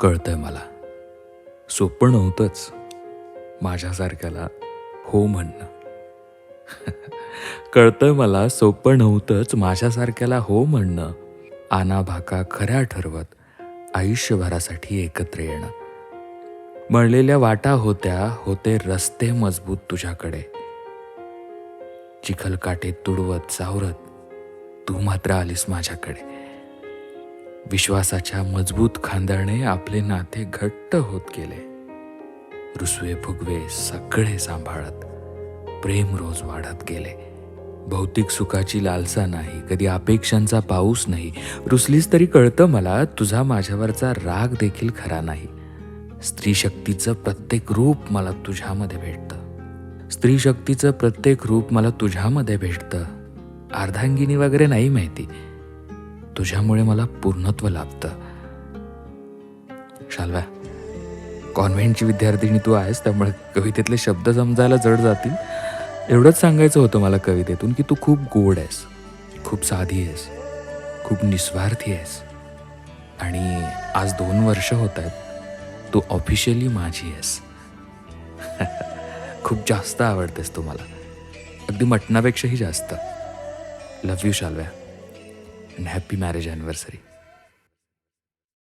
कळतंय मला. सोपं नव्हतंच माझ्यासारख्याला हो म्हणणं. कळतंय मला सोपं नव्हतंच माझ्यासारख्याला हो म्हणणं. आना भाका खऱ्या ठरवत आयुष्यभरासाठी एकत्र येणं. मळलेल्या वाटा होत्या होते रस्ते मजबूत तुझ्याकडे. चिखलकाटे तुडवत सावरत तू मात्र आलीस माझ्याकडे. विश्वासाच्या मजबूत खांदाने आपले नाते घट्ट होत गेले. रुसवे फुगवे सगळे सांभाळत प्रेम रोज वाढत गेले. भौतिक सुखाची लालसा नाही कधी अपेक्षांचा पाऊस नाही. रुसलीस तरी कळतं मला तुझा माझ्यावरचा राग देखील खरा नाही. स्त्री शक्तीचं प्रत्येक रूप मला तुझ्यामध्ये भेटतं. स्त्री शक्तीचं प्रत्येक रूप मला तुझ्यामध्ये भेटतं. अर्धांगिनी वगैरे नाही माहिती. तुझ्यामुळे मला पूर्णत्व लाभतं. शालव्या कॉन्व्हेंटची विद्यार्थिनी तू आहेस त्यामुळे कवितेतले शब्द समजायला जड जातील. एवढंच सांगायचं होतं मला कवितेतून की तू खूप गोड आहेस खूप साधी आहेस खूप निस्वार्थी आहेस. आणि आज दोन वर्ष होत आहेत तू ऑफिशियली माझी आहेस. खूप जास्त आवडतेस तू मला. अगदी मटणापेक्षाही जास्त. लव यू शालव्या. and happy marriage anniversary.